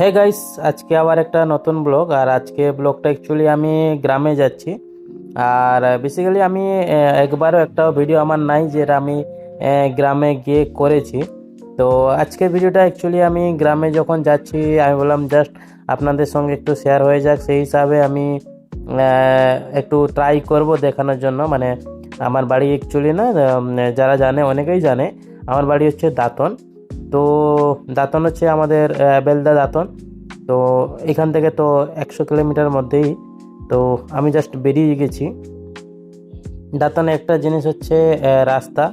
Hey guys আজকে আবার একটা নতুন ব্লগ আর আজকে ব্লগটা অ্যাকচুয়ালি আমি গ্রামে যাচ্ছি। আর বেসিক্যালি আমি একবারও একটা ভিডিও আমার নাই যেটা আমি গ্রামে গিয়ে করেছি। তো আজকের ভিডিওটা অ্যাকচুয়ালি আমি গ্রামে যখন যাচ্ছি, আমি বললাম জাস্ট আপনাদের সঙ্গে একটু শেয়ার হয়ে যাক। সেই হিসাবে আমি একটু ট্রাই করব দেখানোর জন্য। মানে আমার বাড়ি অ্যাকচুয়ালি না যারা জানে, অনেকেই জানে। আমার বাড়ি হচ্ছে দাঁতন। তো দাঁতন হচ্ছে আমাদের বেলদা দাঁতন। তো এখান থেকে তো একশো কিলোমিটার মধ্যেই। তো আমি জাস্ট বেরিয়ে গেছি। দাঁতনে একটা জিনিস হচ্ছে রাস্তা।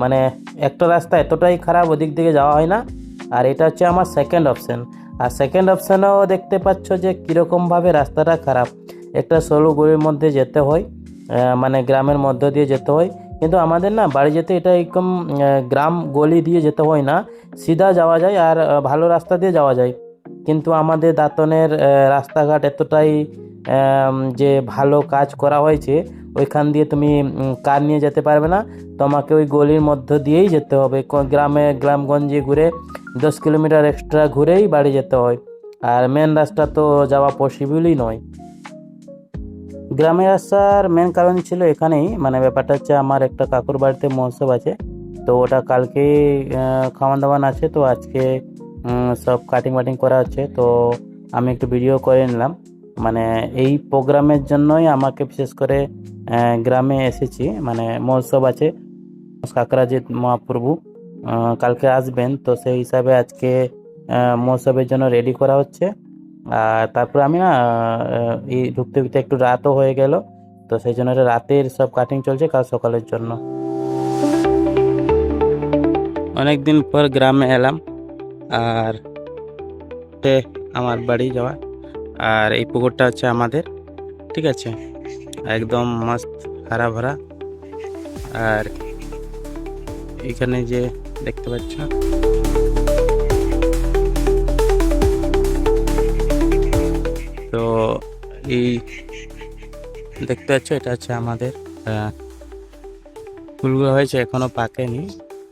মানে একটা রাস্তা এতটাই খারাপ, ওদিক দিকে যাওয়া হয় না। আর এটা হচ্ছে আমার সেকেন্ড অপশান আর সেকেন্ড অপশানেও দেখতে পাচ্ছ যে কীরকমভাবে রাস্তাটা খারাপ। একটা সরু গলির মধ্যে যেতে হয় মানে গ্রামের মধ্য দিয়ে যেতে হয়। কিন্তু আমাদের না বাড়ি যেতে এটা একদম গ্রাম গলি দিয়ে যেতে হয় না। সিধা যাওয়া যায় আর ভালো রাস্তা দিয়ে যাওয়া যায়। কিন্তু আমাদের দাঁতনের রাস্তাঘাট এতটাই যে ভালো কাজ করা হয়েছে, ওইখান দিয়ে তুমি কার নিয়ে যেতে পারবে না। তোমাকে ওই গলির মধ্য দিয়েই যেতে হবে। গ্রামে, গ্রামগঞ্জে ঘুরে দশ কিলোমিটার এক্সট্রা ঘুরেই বাড়ি যেতে হয়। আর মেন রাস্তা তো যাওয়া পসিবলই নয়। গ্রামের আসার মেন কারণ ছিল এখানেই। মানে ব্যাপারটা হচ্ছে আমার একটা কাকুর বাড়িতে মহোৎসব আছে। তো ওটা কালকে খাওয়ান দাওয়ান আছে। তো আজকে সব কাটিং বাটিং করা হচ্ছে। তো আমি একটু ভিডিও করে নিলাম। মানে এই প্রোগ্রামের জন্যই আমাকে বিশেষ করে গ্রামে এসেছি। মানে মহোৎসব আছে। কাকরাজিৎ মহাপ্রভু কালকে আসবেন। তো সেই হিসাবে আজকে মহোৎসবের জন্য রেডি করা হচ্ছে। আর তারপরে আমি না এই ঢুকতে ঢুকতে একটু রাতও হয়ে গেল, তো সেই জন্য এটা রাতের সব কাটিং চলছে কাল সকালের জন্য। অনেক দিন পর গ্রামে এলাম, আর আমার বাড়ি যাওয়া, আর এই পুকুরটা হচ্ছে আমাদের, ঠিক আছে? একদম মস্ত হারা ভরা, আর এখানে যে দেখতে পাচ্ছ। তো এই দেখতে পাচ্ছ, এটা হচ্ছে আমাদের ফুলগুলো হয়েছে এখনও পাকেনি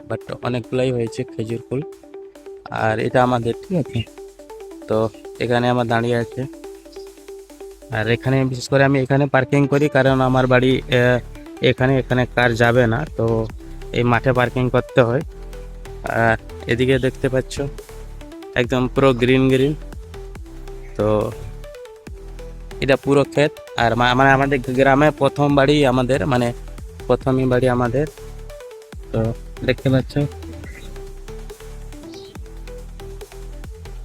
বাট অনেকগুলাই হয়েছে খেজুর ফুল। আর এটা আমাদের, ঠিক আছে? তো এখানে আমার দাঁড়িয়ে আছে। আর এখানে বিশেষ করে আমি এখানে পার্কিং করি, কারণ আমার বাড়ি এখানে এখানে কার যাবে না, তো এই মাঠে পার্কিং করতে হয়। আর এদিকে দেখতে পাচ্ছ, একদম পুরো গ্রিন গ্রিন তো এটা পুরো ক্ষেত। আর মানে আমাদের গ্রামে প্রথম বাড়ি আমাদের মানে প্রথমই বাড়ি আমাদের। তো দেখতে পাচ্ছ?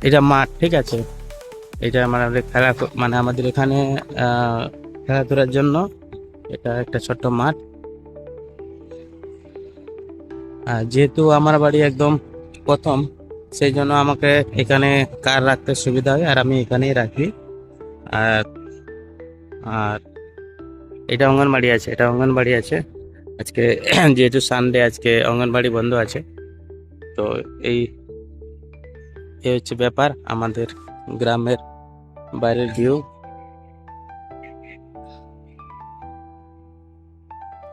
এটা মাঠ, ঠিক আছে? এটা আমাদের খেলা মানে আমাদের এখানে খেলাধুলার জন্য এটা একটা ছোট্ট মাঠ। আর যেহেতু আমার বাড়ি একদম প্রথম, সেই জন্য আমাকে এখানে কার রাখতে সুবিধা হয়, আর আমি এখানেই রাখি। আর আর এটা অঙ্গনবাড়ি আছে, এটা অঙ্গনবাড়ি আছে। আজকে যেহেতু সানডে আজকে অঙ্গনবাড়ি বন্ধ আছে। তো এই এই হচ্ছে ব্যাপার, আমাদের গ্রামের বাইরের ভিউ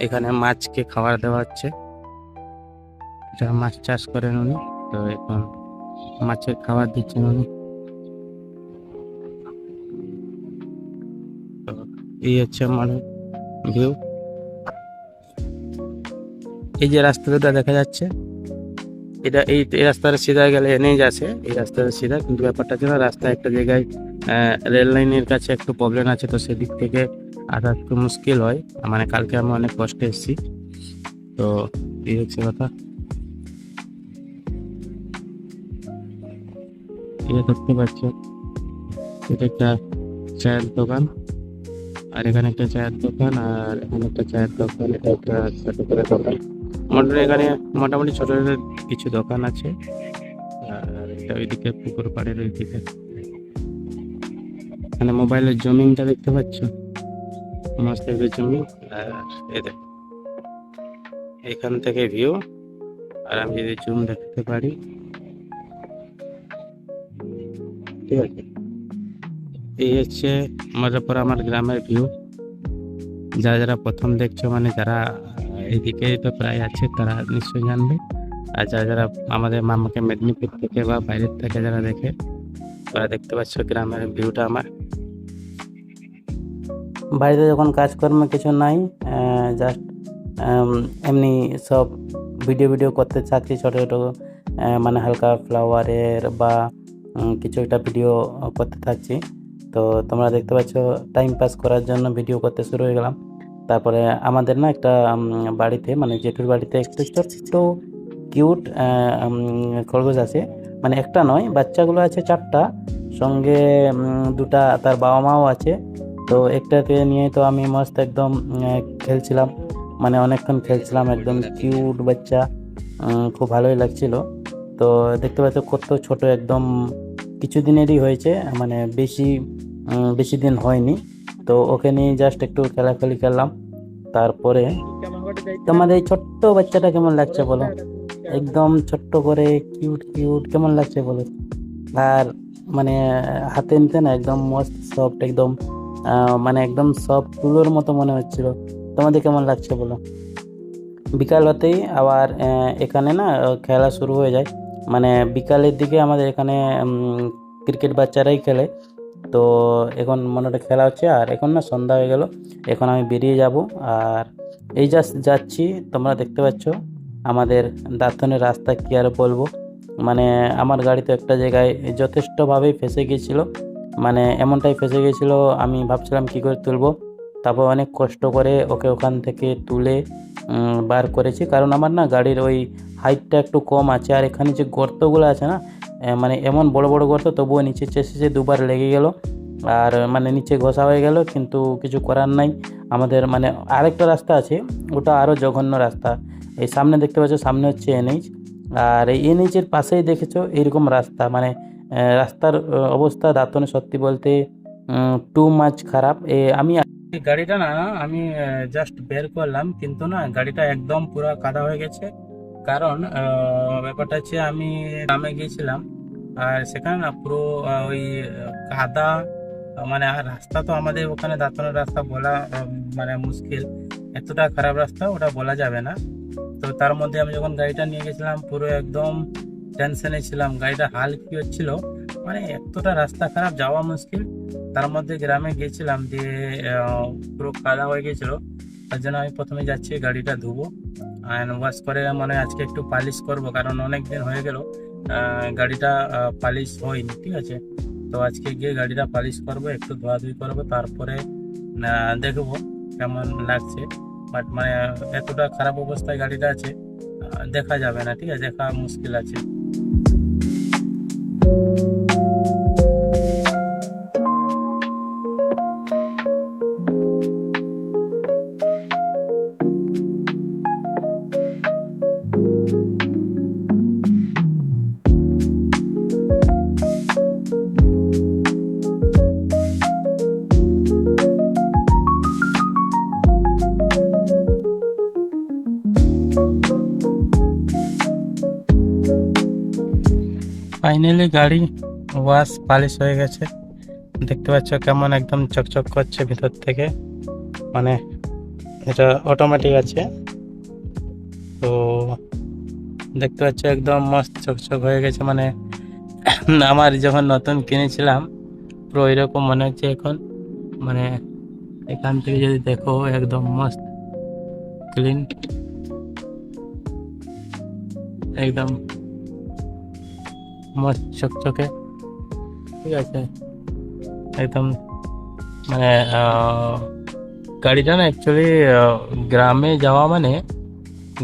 এখানে মাছকে খাবার দেওয়া হচ্ছে। মাছ চাষ করেন উনি, তো এখন মাছের খাবার দিচ্ছেন উনি। এই হচ্ছে আমার ভিউ এই যে রাস্তাটা দেখা যাচ্ছে, এটা এই রাস্তাটা সিধা গেলে এনেই যাচ্ছে, এই রাস্তাটা সিধা, কিন্তু ব্যাপারটা না, রাস্তা একটা জায়গায় রেল লাইনের কাছে একটু প্রবলেম আছে, তো সেদিক থেকে আসা একটু মুশকিল হয়। মানে কালকে আমি অনেক কষ্টে এসেছি। তো এই হচ্ছে কথা। এটা দেখতে পাচ্ছ এটা একটা চায়ের দোকান। আর এখানে একটা চায়ের দোকান, আর এখানে একটা চায়ের দোকান, এটা একটা ছোট করে দোকান। মোটামুটি এখানে মোটামুটি ছোট ছোট কিছু দোকান আছে, আর এটা ওইদিকে পুকুর পাড়ের ওইদিকে। এখানে মোবাইলের জমিংটা দেখতে পাচ্ছ? মস্ত একটা জমি, আর এই দেখো। এখান থেকে ভিউ, আর আমি যদি জুম দেখতে পারি। ঠিক আছে। এই হচ্ছে মজার পর আমার গ্রামের ভিউ যারা যারা প্রথম দেখছ মানে যারা এইদিকে তো প্রায় আছে, তারা নিশ্চয়ই জানবে। আর যারা যারা আমাদের মামাকে মেদিনীপুর থেকে বা বাইরের থেকে যারা দেখে, তারা দেখতে পাচ্ছ গ্রামের ভিউটা আমার। বাড়িতে যখন কাজকর্ম কিছু নাই জাস্ট এমনি সব ভিডিও ভিডিও করতে থাকছি ছোটো ছোটো মানে হালকা ফ্লাওয়ারের বা কিছু একটা ভিডিও করতে থাকছি। তো তোমরা দেখতে পাচ্ছ টাইম পাস করার জন্য ভিডিও করতে শুরু হয়ে গেলাম। তারপরে আমাদের না একটা বাড়িতে মানে জেঠুর বাড়িতে একটু ছোট্ট কিউট খরগোশ আছে। মানে একটা নয়, বাচ্চাগুলো আছে চারটা। সঙ্গে দুটা তার বাবা মাও আছে। তো একটাতে নিয়ে তো আমি মস্ত একদম খেলছিলাম। মানে অনেকক্ষণ খেলছিলাম, একদম কিউট বাচ্চা। খুব ভালোই লাগছিল। তো দেখতে পাচ্ছ কত ছোট একদম কিছু দিনেরই হয়েছে মানে বেশি বেশি দিন হয়নি। তো ওকে নিয়ে জাস্ট একটু খেলাখেলি খেললাম। তারপরে তোমাদের এই ছোট্ট বাচ্চাটা কেমন লাগছে বলো? একদম ছোট্ট করে কিউট কিউট কেমন লাগছে বলো? আর মানে হাতে নিতে না একদম মস্ত সফট একদম মানে একদম সব তুলোর মতো মনে হচ্ছিল। তোমাদের কেমন লাগছে বলো? বিকাল হতেই আবার এখানে না খেলা শুরু হয়ে যায়। মানে বিকালের দিকে আমাদের এখানে ক্রিকেট বাচ্চারাই খেলে। তো এখন মনে হয় খেলা হচ্ছে, আর এখন না সন্ধ্যা হয়ে গেল, এখন আমি বেরিয়ে যাব। আর এই জাস্ট যাচ্ছি, তোমরা দেখতে পাচ্ছ আমাদের দাঁতনের রাস্তা কী আর বলব। মানে আমার গাড়ি তো একটা জায়গায় যথেষ্টভাবেই ফেসে গিয়েছিল। মানে এমনটাই ফেসে গিয়েছিল, আমি ভাবছিলাম কি করে তুলবো। তারপর অনেক কষ্ট করে ওকে ওখান থেকে তুলে বার করেছি। কারণ আমার না গাড়ির ওই হাইটটা একটু কম আছে। আর এখানে যে গর্তগুলো আছে না মানে এমন বড় বড় গর্ত, তবুও নিচে চেষে দুবার লেগে গেল। আর মানে নিচে ঘষা হয়ে গেল, কিন্তু কিছু করার নাই। আমাদের মানে আরেকটা রাস্তা আছে, ওটা আরও জঘন্য রাস্তা। এই সামনে দেখতে পাচ্ছ, সামনে হচ্ছে এনএইচ। আর এই এনএইচের পাশেই দেখেছ, এইরকম রাস্তা। মানে রাস্তার অবস্থা দাঁতনে সত্যি বলতে টু মাচ খারাপ। এ, আমি গাড়িটা না, আমি জাস্ট বের করলাম, কিন্তু না, গাড়িটা একদম পুরো কাদা হয়ে গেছে। কারণ ব্যাপারটা হচ্ছে আমি গ্রামে গিয়েছিলাম আর সেখানে না পুরো ওই কাদা মানে রাস্তা তো আমাদের ওখানে দাঁতনের রাস্তা বলা মানে মুশকিল। এতটা খারাপ রাস্তা ওটা বলা যাবে না। তো তার মধ্যে আমি যখন গাড়িটা নিয়ে গেছিলাম পুরো একদম টেনশনে ছিলাম। গাড়িটা হাল কি হচ্ছিল? মানে এতটা রাস্তা খারাপ যাওয়া মুশকিল। তার মধ্যে গ্রামে গেছিলাম আহ, পুরো কাদা হয়ে গেছিল তার জন্য আমি প্রথমে যাচ্ছি গাড়িটা ধুবো। অ্যান্ড ওয়াশ করে মানে আজকে একটু পালিশ করব, কারণ অনেক দিন হয়ে গেল গাড়িটা পালিশ হয়নি, ঠিক আছে? তো আজকে গিয়ে গাড়িটা পালিশ করব, একটু ধোয়াধুয়ি করব, তারপরে দেখব কেমন লাগছে। বাট মানে এতটা খারাপ অবস্থায় গাড়িটা আছে দেখা যাবে না, ঠিক আছে? দেখা মুশকিল আছে। ফাইনালি গাড়ি ওয়াশ পালিশ হয়ে গেছে। দেখতে পাচ্ছ কেমন একদম চকচক করছে ভিতর থেকে। মানে এটা অটোমেটিক আছে। তো দেখতে পাচ্ছ একদম মস্ত চকচক হয়ে গেছে। মানে আমার যখন নতুন কিনেছিলাম, পুরো এরকম মনে হচ্ছে এখন। মানে এখান থেকে যদি দেখো, একদম মস্ত ক্লিন একদম মস্ত চকচকে ঠিক আছে। একদম মানে গাড়িটা না অ্যাকচুয়ালি গ্রামে যাওয়া মানে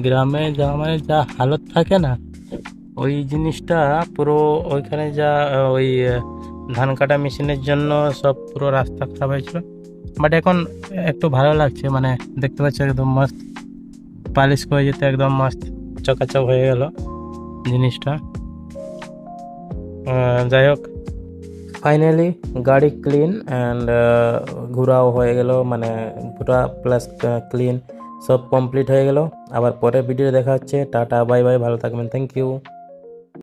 গ্রামে যাওয়া মানে যা হালত থাকে না, ওই জিনিসটা পুরো ওইখানে যা ওই ধান কাটা মেশিনের জন্য সব পুরো রাস্তা খারাপ হয়েছিল। বাট এখন একটু ভালো লাগছে মানে দেখতে পাচ্ছ একদম মস্ত, পালিশ করে যেতে একদম মস্ত, চকাচক হয়ে গেল জিনিসটা। যাই হোক। ফাইনালি গাড়ি ক্লিন অ্যান্ড ঘোরাও হয়ে গেল মানে ঘোরা প্লাস ক্লিন সব কমপ্লিট হয়ে গেল। আবার পরের ভিডিও দেখা হচ্ছে। টাটা বাই বাই ভালো থাকবেন। Thank you